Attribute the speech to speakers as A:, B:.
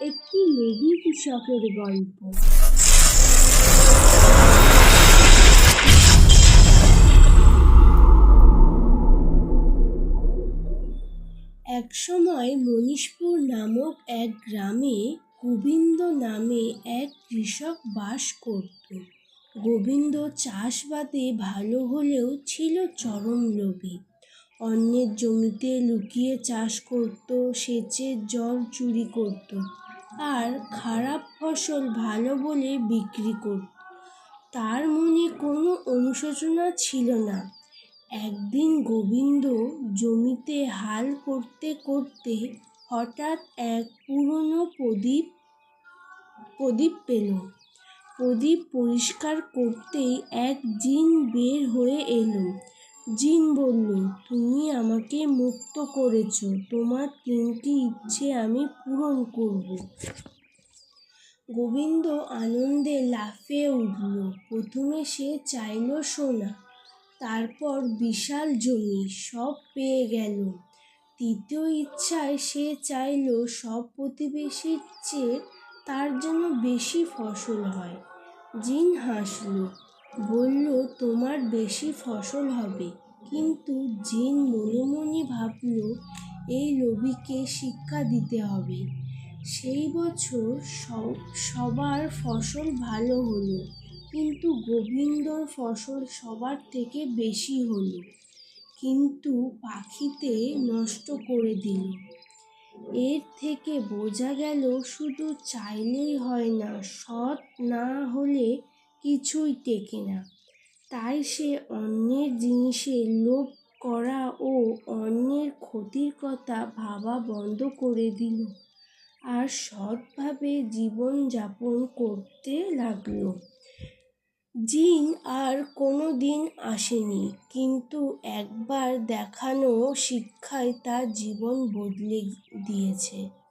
A: একটি লোভী কৃষকের গল্প। একসময় মনীষপুর নামক এক গ্রামে গোবিন্দ নামে এক কৃষক বাস করত। গোবিন্দ চাষবাদে ভালো হলেও ছিল চরম লোভী। অন্যের জমিতে লুকিয়ে চাষ করত, সেচের জল চুরি করত আর খারাপ ফসল ভালো বলে বিক্রি করত। তার মনে কোনো অনুশোচনা ছিল না। একদিন গোবিন্দ জমিতে হাল করতে করতে হঠাৎ এক পুরনো প্রদীপ প্রদীপ পেল। প্রদীপ পরিষ্কার করতেই এক জিন বের হয়ে এলো। জিন বলল, তুমি আমাকে মুক্ত করেছ। তোমার তিনটি ইচ্ছে আমি পূরণ করব। গোবিন্দ আনন্দে লাফিয়ে উঠল। প্রথমে সে চাইল সোনা, তারপর বিশাল জমি, সব পেয়ে গেল। তৃতীয় ইচ্ছায় সে চাইল সব প্রতিবেশীর চেয়ে তার যেন বেশি ফসল হয়। জিন হাসল বলল, তোমার বেশি ফসল হবে। কিন্তু জিন মনে মনে ভাবল, এই লোভীকে শিক্ষা দিতে হবে। সেই বছর সব, সবার ফসল ভালো হলো, কিন্তু গোবিন্দর ফসল সবার থেকে বেশি হলো। কিন্তু পাখিতে নষ্ট করে দিল। এর থেকে বোঝা গেল, শুধু চাইলেই হয় না, সৎ না হলে কিছুই টেকে না। তাই সে অন্যের জিনিসে লোভ করা ও অন্যের ক্ষতির কথা ভাবা বন্ধ করে দিল আর সৎভাবে জীবনযাপন করতে লাগল। জিন আর কোনো দিন আসেনি, কিন্তু একবার দেখানো শিক্ষায় তার জীবন বদলে দিয়েছে।